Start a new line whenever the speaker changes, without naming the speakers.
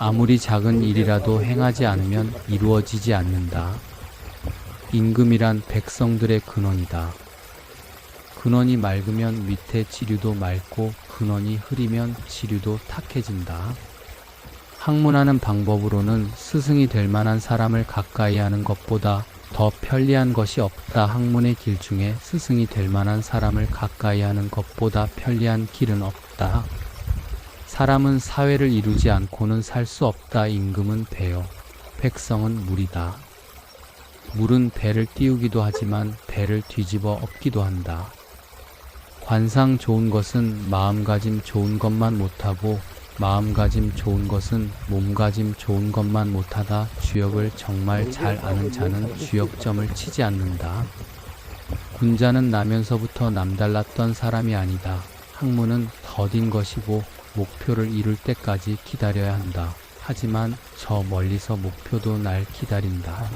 아무리 작은 일이라도 행하지 않으면 이루어지지 않는다. 임금이란 백성들의 근원이다. 근원이 맑으면 밑에 지류도 맑고 근원이 흐리면 지류도 탁해진다. 학문하는 방법으로는 스승이 될 만한 사람을 가까이 하는 것보다 더 편리한 것이 없다. 학문의 길 중에 스승이 될 만한 사람을 가까이 하는 것보다 편리한 길은 없다. 사람은 사회를 이루지 않고는 살 수 없다. 임금은 배요. 백성은 물이다. 물은 배를 띄우기도 하지만 배를 뒤집어 엎기도 한다. 관상 좋은 것은 마음가짐 좋은 것만 못하고 마음가짐 좋은 것은 몸가짐 좋은 것만 못하다. 주역을 정말 잘 아는 자는 주역점을 치지 않는다. 군자는 나면서부터 남달랐던 사람이 아니다. 학문은 더딘 것이고 목표를 이룰 때까지 기다려야 한다. 하지만 저 멀리서 목표도 날 기다린다.